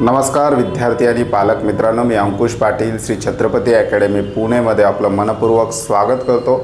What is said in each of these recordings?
नमस्कार विद्यार्थी आणि पालक मित्रांनो मी अंकुश पाटील श्री छत्रपती अकॅडमी पुणेमध्ये आपलं मनपूर्वक स्वागत करतो.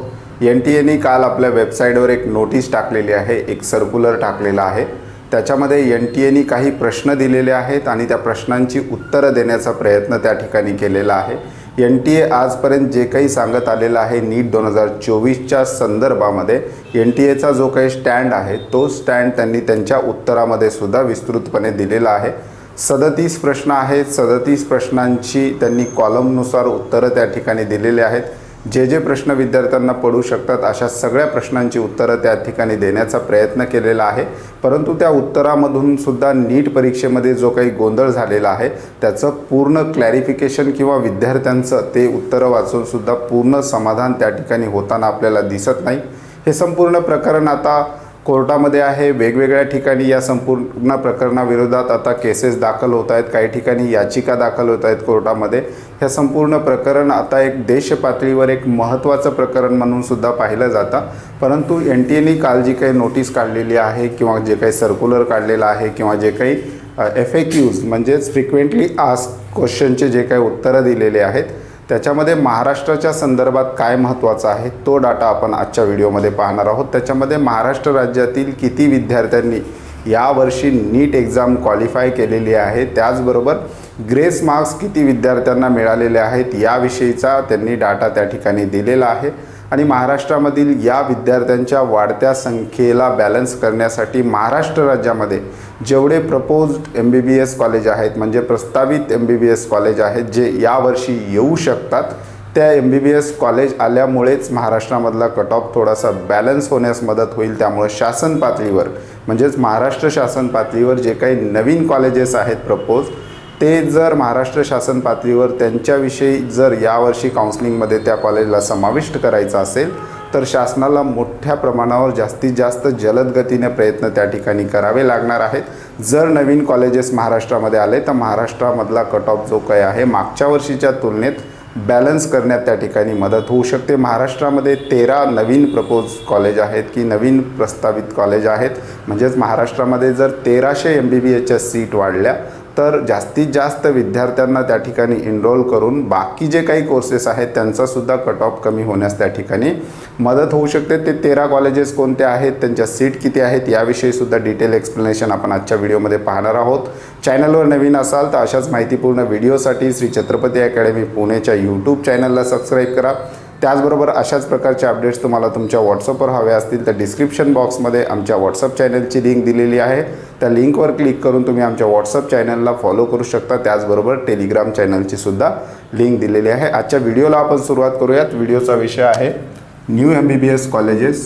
एन टी एनी काल आपल्या वेबसाईटवर एक नोटीस टाकलेली आहे एक सर्क्युलर टाकलेला आहे. त्याच्यामध्ये एन टी एनी काही प्रश्न दिलेले आहेत आणि त्या प्रश्नांची उत्तरं देण्याचा प्रयत्न त्या ठिकाणी केलेला आहे. एन टी ए आजपर्यंत जे काही सांगत आलेलं आहे नीट दोन हजार चोवीसच्या संदर्भामध्ये एन टी एचा जो काही स्टँड आहे तो स्टँड त्यांनी त्यांच्या उत्तरामध्ये सुद्धा विस्तृतपणे दिलेला आहे. सदतीस प्रश्न आहेत. सदतीस प्रश्नांची त्यांनी कॉलमनुसार उत्तरं त्या ठिकाणी दिलेली आहेत. जे जे प्रश्न विद्यार्थ्यांना पडू शकतात अशा सगळ्या प्रश्नांची उत्तरं त्या ठिकाणी देण्याचा प्रयत्न केलेला आहे. परंतु त्या उत्तरामधून सुद्धा नीट परीक्षेमध्ये जो काही गोंधळ झालेला आहे त्याचं पूर्ण क्लॅरिफिकेशन किंवा विद्यार्थ्यांचं ते उत्तरं वाचूनसुद्धा पूर्ण समाधान त्या ठिकाणी होताना आपल्याला दिसत नाही. हे संपूर्ण प्रकरण आता कोर्टामध्ये आहे. वेगवेगळ्या ठिकाणी या संपूर्ण प्रकरणाविरोधात आता केसेस दाखल होत आहेत. काही ठिकाणी याचिका दाखल होत आहेत कोर्टामध्ये. हे संपूर्ण प्रकरण आता एक देश पातळीवर एक महत्त्वाचं प्रकरण म्हणून सुद्धा पाहिलं जातं. परंतु एन टी एने काल जी काही नोटीस काढलेली आहे किंवा जे काही सर्क्युलर काढलेलं आहे किंवा जे काही एफ ए क्यूज म्हणजेच फ्रिक्वेंटली आस्क क्वेश्चनचे जे काही उत्तरं दिलेले आहेत त्याच्यामध्ये महाराष्ट्राच्या संदर्भात काय महत्त्वाचं आहे तो डाटा आपण आजच्या व्हिडिओमध्ये पाहणार आहोत. त्याच्यामध्ये महाराष्ट्र राज्यातील किती विद्यार्थ्यांनी यावर्षी नीट एक्झाम क्वालिफाय केलेली आहे त्याचबरोबर ग्रेस मार्क्स किती विद्यार्थ्यांना मिळालेले आहेत याविषयीचा त्यांनी डाटा त्या ठिकाणी दिलेला आहे. आणि महाराष्ट्रामधील या विद्यार्थ्यांच्या वाढत्या संख्येला बॅलन्स करण्यासाठी महाराष्ट्र राज्यामध्ये जेवढे proposed M B B S college आहेत म्हणजे प्रस्तावित M B B S college आहेत जे यावर्षी येऊ शकतात त्या M B B S college आल्यामुळेच महाराष्ट्रामधला कट ऑफ थोडासा बॅलन्स होण्यास मदत होईल. त्यामुळं शासन पातळीवर म्हणजेच महाराष्ट्र शासन पातळीवर जे काही नवीन कॉलेजेस आहेत प्रपोज ते जर महाराष्ट्र शासन पातळीवर त्यांच्याविषयी जर यावर्षी काउन्सिलिंगमध्ये त्या कॉलेजला समाविष्ट करायचं असेल तर शासनाला मोठ्या प्रमाणावर जास्तीत जास्त जलद गतीने प्रयत्न त्या ठिकाणी करावे लागणार आहेत. जर नवीन कॉलेजेस महाराष्ट्रामध्ये आले तर महाराष्ट्रामधला कट ऑफ जो काही आहे मागच्या वर्षीच्या तुलनेत बॅलन्स करण्यात त्या ठिकाणी मदत होऊ शकते. महाराष्ट्रामध्ये तेरा नवीन प्रपोज कॉलेज आहेत की नवीन प्रस्तावित कॉलेज आहेत. म्हणजेच महाराष्ट्रामध्ये जर तेराशे एम बी बी एच्या सीट वाढल्या तर जास्तीत जास्त विद्यार्थ्यांना त्या ठिकाणी इनरोल करून बाकी जे काही कोर्सेस आहेत त्यांचासुद्धा कट ऑफ कमी होण्यास त्या ठिकाणी मदत होऊ शकते. ते तेरा कॉलेजेस कोणते आहेत त्यांच्या सीट किती आहेत याविषयीसुद्धा डिटेल एक्सप्लेनेशन आपण आजच्या व्हिडिओमध्ये पाहणार आहोत. चॅनलवर नवीन असाल तर अशाच माहितीपूर्ण व्हिडिओसाठी श्री छत्रपती अकॅडमी पुणेच्या यूट्यूब चॅनलला सबस्क्राईब करा. त्याचबरोबर अशाच प्रकारचे अपडेट्स तुम्हाला तुमच्या व्हॉट्सअपवर हवे असतील तर डिस्क्रिप्शन बॉक्समध्ये आमच्या व्हॉट्सअप चॅनलची लिंक दिलेली आहे. त्या लिंकवर क्लिक करून तुम्ही आमच्या व्हॉट्सअप चॅनलला फॉलो करू शकता. त्याचबरोबर टेलिग्राम चॅनलची सुद्धा लिंक दिलेली आहे. आजच्या व्हिडिओला आपण सुरुवात करूयात. व्हिडिओचा विषय आहे new M B B S colleges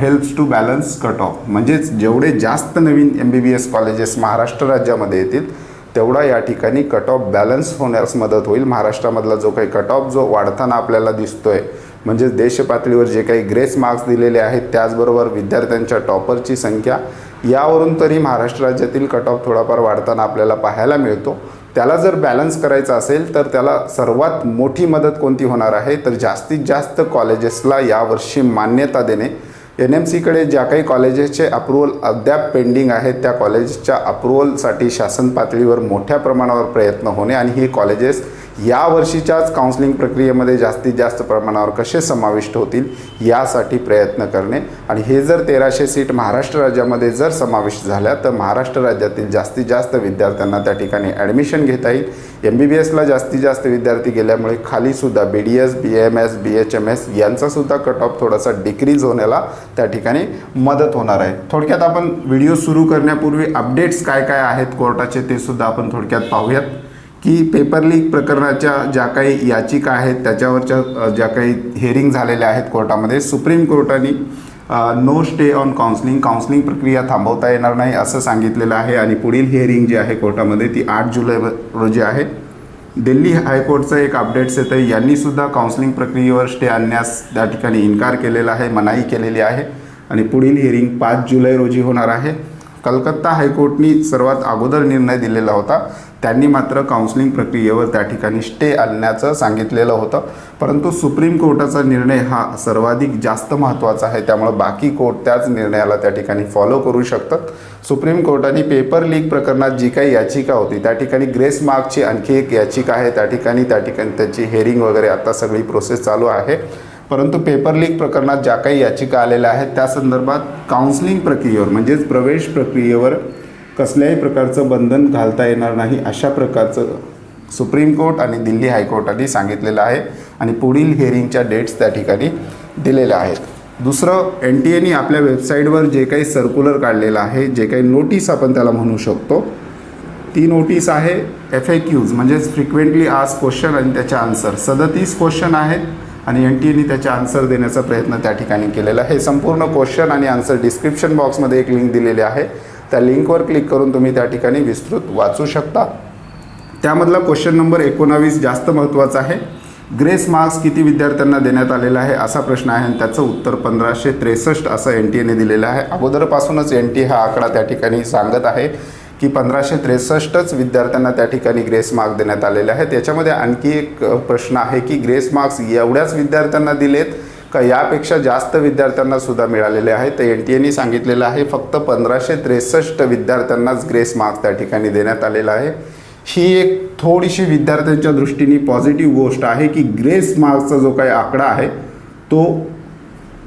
helps to balance cut off म्हणजेच जेवढे जास्त नवीन M B B S colleges Maharashtra राज्यामध्ये येतील तेवढा या ठिकाणी कट ऑफ बॅलन्स होण्यास मदत होईल. महाराष्ट्रामधला जो काही कट ऑफ जो वाढताना आपल्याला दिसतोय म्हणजेच देशपातळीवर जे काही ग्रेस मार्क्स दिलेले आहेत त्याचबरोबर विद्यार्थ्यांच्या टॉपरची संख्या यावरून तरी महाराष्ट्र राज्यातील कट ऑफ थोडाफार वाढताना आपल्याला पाहायला मिळतो. त्याला जर बॅलन्स करायचं असेल तर त्याला सर्वात मोठी मदत कोणती होणार आहे? तर जास्तीत जास्त कॉलेजेसला यावर्षी मान्यता देणे. एन एम सीकडे ज्या काही कॉलेजेसचे अप्रुव्हल अद्याप पेंडिंग आहेत त्या कॉलेजेसच्या अप्रुव्हलसाठी शासन पातळीवर मोठ्या प्रमाणावर प्रयत्न होणे आणि ही कॉलेजेस या वर्षीच्याच काउन्सिलिंग प्रक्रियेमध्ये जास्तीत जास्त प्रमाणावर कसे समाविष्ट होतील यासाठी प्रयत्न करणे. आणि हे जर तेराशे सीट महाराष्ट्र राज्यामध्ये जर समाविष्ट झाल्या तर महाराष्ट्र राज्यातील जास्तीत जास्त विद्यार्थ्यांना त्या ठिकाणी ॲडमिशन घेता येईल. एम बी बी एसला जास्तीत जास्त विद्यार्थी गेल्यामुळे खालीसुद्धा B D S B M S B H M S यांचासुद्धा cut off थोडासा डिक्रीज होण्याला त्या ठिकाणी मदत होणार आहे. थोडक्यात आपण व्हिडिओ सुरू करण्यापूर्वी अपडेट्स काय काय आहेत कोर्टाचे ते सुद्धा आपण थोडक्यात पाहूयात. की पेपर लीक प्रकरणाच्या ज्या काही याचिका आहेत त्याच्यावरच्या ज्या काही हेरिंग झालेल्या आहेत कोर्टामध्ये सुप्रीम कोर्टाने no stay on counselling counselling प्रक्रिया थांबवता येणार नाही असं सांगितलेलं आहे. आणि पुढील हिअरिंग जी आहे कोर्टामध्ये ती आठ जुलै रोजी आहे. दिल्ली हायकोर्टचं एक अपडेट्स येतं यांनीसुद्धा काउन्सलिंग प्रक्रियेवर स्टे आणण्यास त्या ठिकाणी इन्कार केलेला आहे मनाई केलेली आहे. आणि पुढील हिअरिंग पाच जुलै रोजी होणार आहे. कलकत्ता हायकोर्टनी सर्वात अगोदर निर्णय दिलेला होता. त्यांनी मात्र काउन्सिलिंग प्रक्रियेवर त्या ठिकाणी स्टे आणण्याचं सांगितलेलं होतं. परंतु सुप्रीम कोर्टाचा निर्णय हा सर्वाधिक जास्त महत्त्वाचा आहे. त्यामुळे बाकी कोर्ट त्याच निर्णयाला त्या ठिकाणी फॉलो करू शकतात. सुप्रीम कोर्टाने पेपर लीक प्रकरणात जी काही याचिका होती त्या ठिकाणी ग्रेस मार्कची आणखी एक याचिका आहे. त्या ठिकाणी त्या ठिकाणी त्याची हेअरिंग वगैरे आता सगळी प्रोसेस चालू आहे. परंतु पेपर लीक प्रकरणात ज्या काही याचिका आलेल्या आहेत त्या संदर्भात काउन्सिलिंग प्रक्रियेवर म्हणजेच प्रवेश प्रक्रियेवर कसल्याही प्रकारचं बंधन घालता येणार नाही अशा प्रकारचं सुप्रीम कोर्ट आणि दिल्ली हायकोर्टाने सांगितलेलं आहे आणि पुढील हिअरिंगच्या डेट्स त्या ठिकाणी दिलेल्या आहेत. दुसरं एन टी एनी आपल्या वेबसाईटवर जे काही सर्क्युलर काढलेलं आहे जे काही नोटीस आपण त्याला म्हणू शकतो ती नोटीस आहे एफ ए क्यूज म्हणजेच फ्रिक्वेंटली आज क्वेश्चन आणि त्याचे आन्सर सदतीस क्वेश्चन आहेत आणि एन टी एने त्याचे आन्सर देण्याचा प्रयत्न त्या ठिकाणी केलेला आहे. संपूर्ण क्वेश्चन आणि आन्सर डिस्क्रिप्शन बॉक्समध्ये एक लिंक दिलेली आहे. त्या लिंकवर क्लिक करून तुम्ही त्या ठिकाणी विस्तृत वाचू शकता. त्यामधला क्वेश्चन नंबर एकोणावीस जास्त महत्त्वाचा आहे. ग्रेस मार्क्स किती विद्यार्थ्यांना देण्यात आलेला आहे असा प्रश्न आहे आणि त्याचं उत्तर पंधराशे त्रेसष्ट असं एन टी एने दिलेलं आहे. अगोदरपासूनच एन टी हा आकडा त्या ठिकाणी सांगत आहे की पंधराशे त्रेसष्टच विद्यार्थ्यांना त्या ठिकाणी ग्रेस मार्क देण्यात आलेले आहेत. त्याच्यामध्ये आणखी एक प्रश्न आहे की ग्रेस मार्क्स एवढ्याच विद्यार्थ्यांना दिलेत का यापेक्षा जास्त विद्यार्थ्यांना सुद्धा मिळालेले आहेत तर एन टी एने सांगितलेलं आहे फक्त पंधराशे त्रेसष्ट विद्यार्थ्यांनाच ग्रेस मार्क्स त्या ठिकाणी देण्यात आलेला आहे. ही एक थोडीशी विद्यार्थ्यांच्या दृष्टीने पॉझिटिव्ह गोष्ट आहे की ग्रेस मार्क्सचा जो काही आकडा आहे तो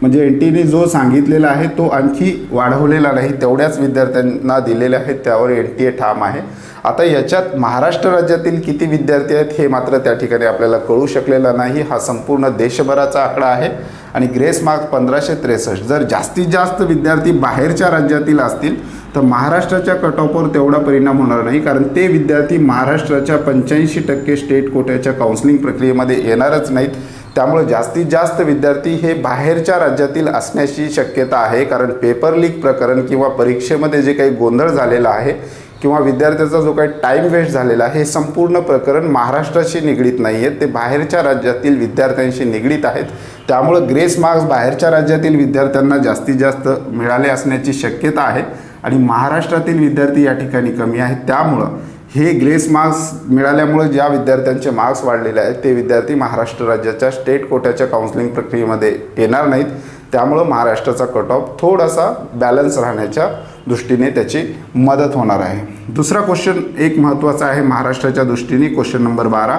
म्हणजे एन टीने जो सांगितलेला आहे तो आणखी वाढवलेला नाही. तेवढ्याच विद्यार्थ्यांना दिलेले आहेत त्यावर एन टी ए ठाम आहे. आता याच्यात महाराष्ट्र राज्यातील किती विद्यार्थी आहेत हे मात्र त्या ठिकाणी आपल्याला कळू शकलेला नाही. हा संपूर्ण देशभराचा आकडा आहे आणि ग्रेस मार्क पंधराशे त्रेसष्ट. जर जास्तीत जास्त विद्यार्थी बाहेरच्या राज्यातील असतील तर महाराष्ट्राच्या कट ऑफवर तेवढा परिणाम होणार नाही. कारण ते विद्यार्थी महाराष्ट्राच्या पंच्याऐंशी टक्के स्टेट कोट्याच्या काउन्सिलिंग प्रक्रियेमध्ये येणारच नाहीत. त्यामुळे जास्तीत जास्त विद्यार्थी हे बाहेरच्या राज्यातील असण्याची शक्यता आहे. कारण पेपर लीक प्रकरण किंवा परीक्षेमध्ये जे काही गोंधळ झालेला आहे किंवा विद्यार्थ्याचा जो काही टाईम वेस्ट झालेला हे संपूर्ण प्रकरण महाराष्ट्राशी निगडीत नाही आहेत ते बाहेरच्या राज्यातील विद्यार्थ्यांशी निगडीत आहेत. त्यामुळं ग्रेस मार्क्स बाहेरच्या राज्यातील विद्यार्थ्यांना जास्तीत जास्त मिळाले असण्याची शक्यता आहे आणि महाराष्ट्रातील विद्यार्थी या ठिकाणी कमी आहेत. त्यामुळं हे ग्रेस मार्क्स मिळाल्यामुळे ज्या विद्यार्थ्यांचे मार्क्स वाढलेले आहेत ते विद्यार्थी महाराष्ट्र राज्याच्या स्टेट कोट्याच्या काउन्सिलिंग प्रक्रियेमध्ये येणार नाहीत. त्यामुळं महाराष्ट्राचा कट ऑफ थोडासा बॅलन्स राहण्याच्या दृष्टीने त्याची मदत होणार आहे. दुसरा क्वेश्चन एक महत्त्वाचा आहे महाराष्ट्राच्या दृष्टीने क्वेश्चन नंबर बारा.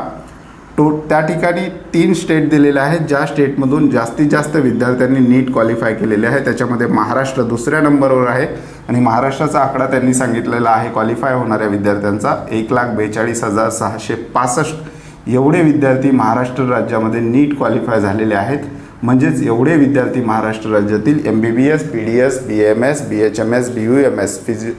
तो त्या ठिकाणी तीन स्टेट दिलेले आहेत ज्या स्टेटमधून जास्तीत जास्त विद्यार्थ्यांनी नीट क्वालिफाय केलेले आहे. त्याच्यामध्ये महाराष्ट्र दुसऱ्या नंबरवर आहे आणि महाराष्ट्राचा आकडा त्यांनी सांगितलेला आहे. क्वालिफाय होणाऱ्या विद्यार्थ्यांचा एक लाख बेचाळीस हजार सहाशे पासष्ट एवढे विद्यार्थी महाराष्ट्र राज्यामध्ये नीट क्वालिफाय झालेले आहेत. म्हणजेच एवढे विद्यार्थी महाराष्ट्र राज्यातील M B B S B D S B M S B H M S B U M S physio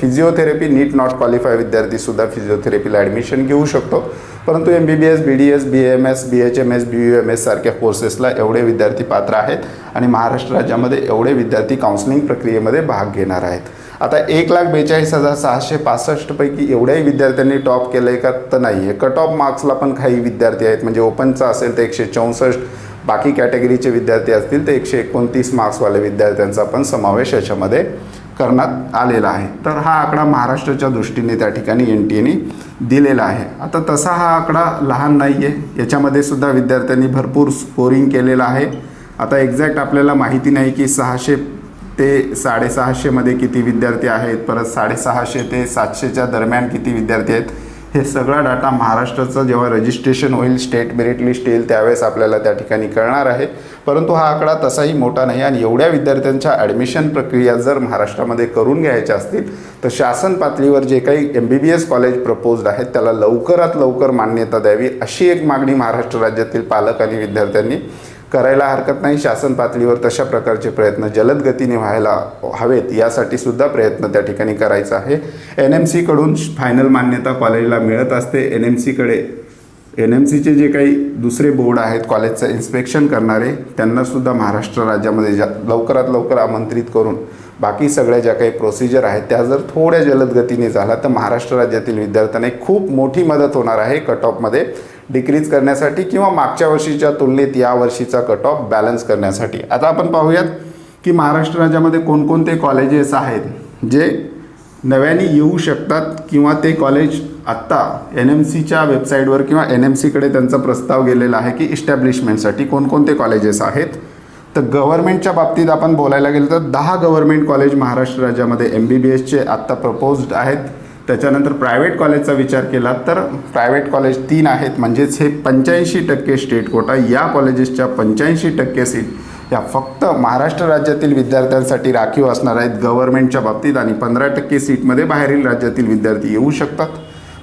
physiotherapy NEET not qualify विद्यार्थीसुद्धा फिजिओथेरपीला ॲडमिशन घेऊ शकतो. परंतु M B B S B D S B M S B H M S B U M S सारख्या कोर्सेसला एवढे विद्यार्थी पात्र आहेत आणि महाराष्ट्र राज्यामध्ये एवढे विद्यार्थी काउन्सिलिंग प्रक्रियेमध्ये भाग घेणार आहेत. आता एक लाख बेचाळीस हजार सहाशे पासष्टपैकी एवढ्याही विद्यार्थ्यांनी टॉप केलं आहे का तर नाही आहे कट ऑफ मार्क्सला पण काही विद्यार्थी आहेत. म्हणजे ओपनचा असेल तर एकशे चौसष्ट बाकी कॅटेगरीचे विद्यार्थी असतील तर एकशे एकोणतीस मार्क्सवाले विद्यार्थ्यांचा पण समावेश याच्यामध्ये करण्यात आलेला आहे. तर हा आकडा महाराष्ट्राच्या दृष्टीने त्या ठिकाणी एन टी एने दिलेला आहे. आता तसा हा आकडा लहान नाही आहे याच्यामध्ये सुद्धा विद्यार्थ्यांनी भरपूर स्कोरिंग केलेलं आहे. आता एक्झॅक्ट आपल्याला माहिती नाही की सहाशे ते साडेसहाशेमध्ये किती विद्यार्थी आहेत परत साडेसहाशे ते सातशेच्या दरम्यान किती विद्यार्थी आहेत हे सगळा डाटा महाराष्ट्राचं जेव्हा रजिस्ट्रेशन होईल स्टेट मेरिट लिस्ट येईल त्यावेळेस आपल्याला त्या ठिकाणी कळणार आहे. परंतु हा आकडा तसाही मोठा नाही आणि एवढ्या विद्यार्थ्यांच्या ॲडमिशन प्रक्रिया जर महाराष्ट्रामध्ये करून घ्यायच्या असतील तर शासन पातळीवर जे काही M B B S college proposed आहेत त्याला लवकरात लवकर मान्यता द्यावी अशी एक मागणी महाराष्ट्र राज्यातील पालक आणि विद्यार्थ्यांनी करायला हरकत नाही. शासन पातळीवर तशा प्रकारचे प्रयत्न जलद गतीने व्हायला हवेत यासाठी सुद्धा प्रयत्न त्या ठिकाणी करायचा आहे. एन एम सीकडून फायनल मान्यता कॉलेजला मिळत असते. एन एम सीकडे एन एम सीचे जे काही दुसरे बोर्ड आहेत कॉलेजचं इन्स्पेक्शन करणारे त्यांनासुद्धा महाराष्ट्र राज्यामध्ये जा लवकरात लवकर आमंत्रित करून बाकी सगळ्या ज्या काही प्रोसिजर आहेत त्या जर थोड्या जलद गतीने झाला तर महाराष्ट्र राज्यातील विद्यार्थ्यांना एक खूप मोठी मदत होणार आहे. कट ऑफमध्ये डिक्रीज करण्यासाठी किंवा मागच्या वर्षीच्या तुलनेत या वर्षीचा कट ऑफ बॅलन्स करण्यासाठी. आता आपण पाहूयात की महाराष्ट्र राज्यामध्ये कोणकोणते कॉलेजेस आहेत जे नव्याने येऊ शकतात किंवा ते कॉलेज आत्ता एन एम सीच्या वेबसाईटवर किंवा एन एम सीकडे त्यांचा प्रस्ताव गेलेला आहे की इस्टॅब्लिशमेंटसाठी कोणकोणते कॉलेजेस आहेत. तर गव्हर्नमेंटच्या बाबतीत आपण बोलायला गेलं तर दहा गव्हर्मेंट कॉलेज महाराष्ट्र राज्यामध्ये एम बी बी एसचे आत्ता प्रपोज्ड आहेत. त्याच्यानंतर प्रायव्हेट कॉलेजचा विचार केला तर प्रायव्हेट कॉलेज तीन आहेत. म्हणजेच हे पंच्याऐंशी टक्के स्टेट कोटा या कॉलेजेसच्या पंच्याऐंशी टक्के सीट या फक्त महाराष्ट्र राज्यातील विद्यार्थ्यांसाठी राखीव असणार आहेत गव्हर्नमेंटच्या बाबतीत आणि पंधरा टक्के सीटमध्ये बाहेरील राज्यातील विद्यार्थी येऊ शकतात.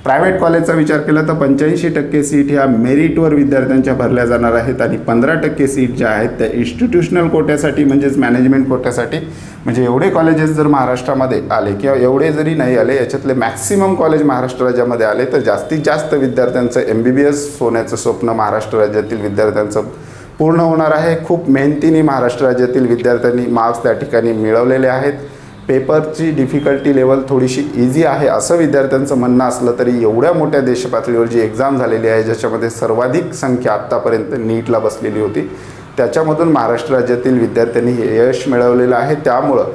प्रायव्हेट कॉलेजचा विचार केला तर पंच्याऐंशी टक्के सीट ह्या मेरिटवर विद्यार्थ्यांच्या भरल्या जाणार आहेत आणि पंधरा टक्के सीट ज्या आहेत त्या इन्स्टिट्यूशनल कोट्यासाठी म्हणजेच मॅनेजमेंट कोट्यासाठी म्हणजे एवढे कॉलेजेस जर महाराष्ट्रामध्ये आले किंवा एवढे जरी नाही आले याच्यातले मॅक्सिमम कॉलेज महाराष्ट्र राज्यामध्ये आले तर जास्तीत जास्त विद्यार्थ्यांचं एम बी बी एस होण्याचं स्वप्न महाराष्ट्र राज्यातील विद्यार्थ्यांचं पूर्ण होणार आहे. खूप मेहनतीने महाराष्ट्र राज्यातील विद्यार्थ्यांनी मार्क्स त्या ठिकाणी मिळवलेले आहेत. पेपरची डिफिकल्टी लेवल थोडीशी इझी आहे असं विद्यार्थ्यांचं म्हणणं असलं तरी एवढ्या मोठ्या देशपातळीवर जी एक्झाम झालेली आहे ज्याच्यामध्ये सर्वाधिक संख्या आत्तापर्यंत नीटला बसलेली होती त्याच्यामधून महाराष्ट्र राज्यातील विद्यार्थ्यांनी हे यश मिळवलेलं आहे. त्यामुळं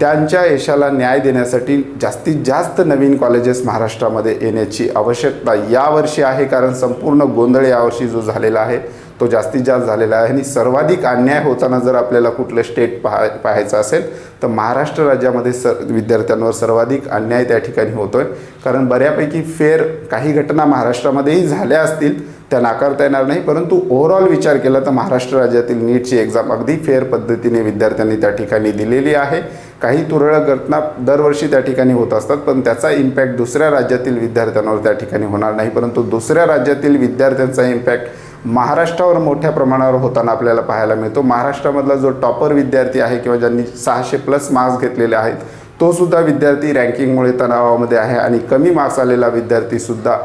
त्यांच्या यशाला न्याय देण्यासाठी जास्तीत जास्त नवीन कॉलेजेस महाराष्ट्रामध्ये येण्याची आवश्यकता यावर्षी आहे. कारण संपूर्ण गोंधळ यावर्षी जो झालेला आहे तो जास्तीत जास्त झालेला आहे. आणि सर्वाधिक अन्याय होताना जर आपल्याला कुठलं स्टेट पाहा पाहायचं असेल तर महाराष्ट्र राज्यामध्ये सर विद्यार्थ्यांवर सर्वाधिक अन्याय त्या ठिकाणी होतो आहे कारण बऱ्यापैकी फेर काही घटना महाराष्ट्रामध्येही झाल्या असतील त्या नाकारता येणार नाही. परंतु ओव्हरऑल विचार केला तर महाराष्ट्र राज्यातील नीटची एक्झाम अगदी फेअर पद्धतीने विद्यार्थ्यांनी त्या ठिकाणी दिलेली आहे. काही तुरळक घटना दरवर्षी त्या ठिकाणी होत असतात पण त्याचा इम्पॅक्ट दुसऱ्या राज्यातील विद्यार्थ्यांवर त्या ठिकाणी होणार नाही. परंतु दुसऱ्या राज्यातील विद्यार्थ्यांचा इम्पॅक्ट महाराष्ट्रावर मोठ्या प्रमाणावर होताना आपल्याला पाहायला मिळतो. महाराष्ट्रामधला जो टॉपर विद्यार्थी आहे किंवा ज्यांनी सहाशे प्लस मार्क्स घेतलेले आहेत तोसुद्धा विद्यार्थी रँकिंगमुळे तणावामध्ये आहे आणि कमी मार्क्स आलेला विद्यार्थीसुद्धा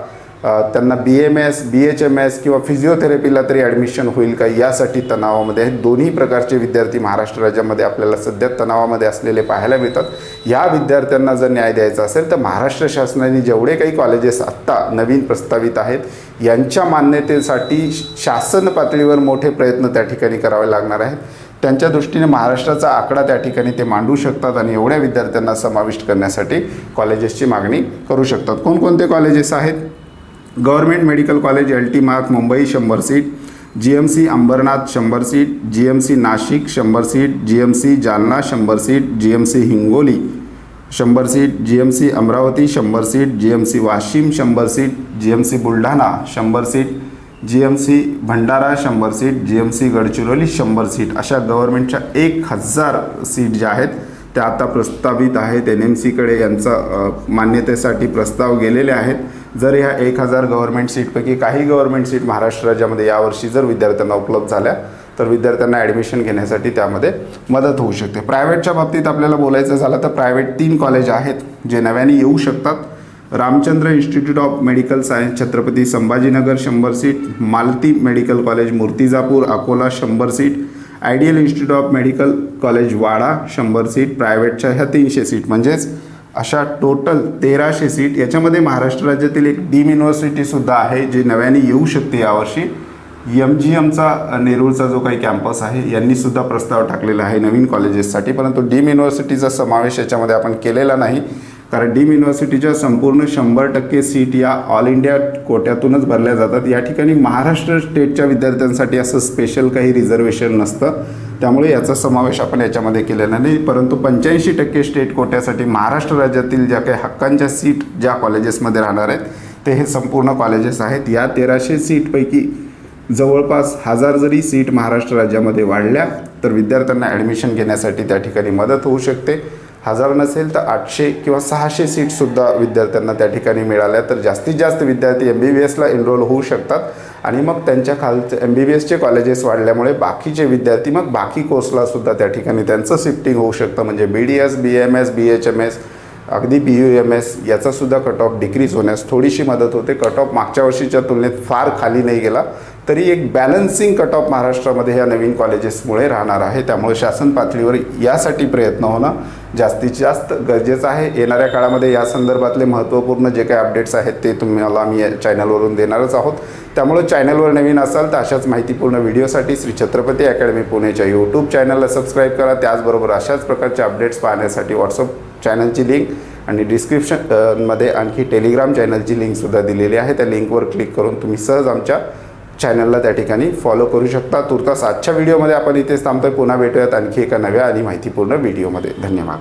त्यांना B M S B H M S किंवा फिजिओथेरपीला तरी ॲडमिशन होईल का? यासाठी तणावामध्ये आहेत. दोन्ही प्रकारचे विद्यार्थी महाराष्ट्र राज्यामध्ये आपल्याला सध्या तणावामध्ये असलेले पाहायला मिळतात. या विद्यार्थ्यांना जर न्याय द्यायचा असेल तर महाराष्ट्र शासनाने जेवढे काही कॉलेजेस आत्ता नवीन प्रस्तावित आहेत यांच्या मान्यतेसाठी शासन पातळीवर मोठे प्रयत्न त्या ठिकाणी करावे लागणार आहेत. त्यांच्या दृष्टीने महाराष्ट्राचा आकडा त्या ठिकाणी ते मांडू शकतात आणि एवढ्या विद्यार्थ्यांना समाविष्ट करण्यासाठी कॉलेजेसची मागणी करू शकतात. कोणकोणते कॉलेजेस आहेत? Government medical college L T mark Mumbai शंभर seat G M C Ambernath शंभर seat G M C Nashik शंभर seat G M C Jalna शंभर seat G M C Hingoli शंभर seat G M C Amravati शंभर seat G M C Washim शंभर seat G M C Buldhana शंभर seat G M C Bhandara शंभर seat G M C Gadchiroli शंभर seat अशा गव्हर्नमेंटच्या एक हजार सीट ज्या आहेत त्या आता प्रस्तावित आहेत एन एम सीकडे यांचा मान्यतेसाठी प्रस्ताव गेलेले आहेत जर ह्या एक हजार गव्हर्नमेंट सीटपैकी काही गव्हर्नमेंट सीट महाराष्ट्र राज्यामध्ये यावर्षी जर विद्यार्थ्यांना उपलब्ध झाल्या तर विद्यार्थ्यांना ॲडमिशन घेण्यासाठी त्यामध्ये मदत होऊ शकते. प्रायव्हेटच्या बाबतीत आपल्याला बोलायचं झालं तर प्रायव्हेट तीन कॉलेज आहेत जे नव्याने येऊ शकतात. Ramchandra institute of medical science Chhatrapati Sambhajinagar शंभर seat Malti medical college Murtijapur Akola शंभर seat ideal institute of medical college Wada शंभर सीट प्रायव्हेटच्या ह्या तीनशे सीट म्हणजेच अशा टोटल तेराशे सीट याच्यामध्ये महाराष्ट्र राज्यातील एक डीम युनिव्हर्सिटीसुद्धा आहे जी नव्याने येऊ शकते यावर्षी एम जी एमचा नेरूळचा जो काही कॅम्पस आहे यांनीसुद्धा प्रस्ताव टाकलेला आहे नवीन कॉलेजेससाठी परंतु डीम युनिव्हर्सिटीचा समावेश याच्यामध्ये आपण केलेला नाही. कारण डीम युनिव्हर्सिटीच्या संपूर्ण शंभर टक्के सीट या ऑल इंडिया कोट्यातूनच भरल्या जातात. या ठिकाणी महाराष्ट्र स्टेटच्या विद्यार्थ्यांसाठी असं स्पेशल काही रिझर्वेशन नसतं. त्यामुळे याचा समावेश आपण याच्यामध्ये केलेला नाही. परंतु पंच्याऐंशी टक्के स्टेट कोट्यासाठी महाराष्ट्र राज्यातील ज्या काही हक्कांच्या सीट ज्या कॉलेजेसमध्ये राहणार आहेत ते हे संपूर्ण कॉलेजेस आहेत. या तेराशे सीटपैकी जवळपास हजार जरी सीट महाराष्ट्र राज्यामध्ये वाढल्या तर विद्यार्थ्यांना ॲडमिशन घेण्यासाठी त्या ठिकाणी मदत होऊ शकते. हजार नसेल तर आठशे किंवा सहाशे सीटसुद्धा विद्यार्थ्यांना त्या ठिकाणी मिळाल्या. तर जास्तीत जास्त विद्यार्थी एम बी बी एसला एनरोल होऊ शकतात. आणि मग त्यांच्या खालचे एम बी बी एसचे कॉलेजेस वाढल्यामुळे बाकीचे विद्यार्थी मग बाकी कोर्सला सुद्धा त्या ठिकाणी त्यांचं शिफ्टिंग होऊ शकतं. म्हणजे B D S B M S B H M S अगदी बी यू एम एस याचासुद्धा कट ऑफ डिक्रीज होण्यास थोडीशी मदत होते. कट ऑफ मागच्या वर्षीच्या तुलनेत फार खाली नाही गेला. तरी एक बॅलन्सिंग कट ऑफ महाराष्ट्रामध्ये ह्या नवीन कॉलेजेसमुळे राहणार आहे. त्यामुळे शासन पातळीवर यासाठी प्रयत्न होणं जास्तीत जास्त गरजेचं आहे. येणाऱ्या काळामध्ये या संदर्भातले महत्त्वपूर्ण जे काही अपडेट्स आहेत ते तुम्हाला आम्ही या चॅनलवरून देणारच आहोत. त्यामुळे चॅनलवर नवीन असाल तर अशाच माहितीपूर्ण व्हिडिओसाठी श्री छत्रपती अकॅडमी पुणेच्या यूट्यूब चॅनलला सबस्क्राईब करा. त्याचबरोबर अशाच प्रकारचे अपडेट्स पाहण्यासाठी व्हॉट्सअप चॅनलची लिंक आणि डिस्क्रिप्शनमध्ये आणखी टेलिग्राम चॅनलची लिंकसुद्धा दिलेली आहे. त्या लिंकवर क्लिक करून तुम्ही सहज आमच्या चॅनलला त्या ठिकाणी फॉलो करू शकता. तुर्तास आजच्या व्हिडिओमध्ये आपण इथेच थांबतोय. पुन्हा भेटूयात आणखी एका नव्या आणि माहितीपूर्ण व्हिडिओमध्ये धन्यवाद.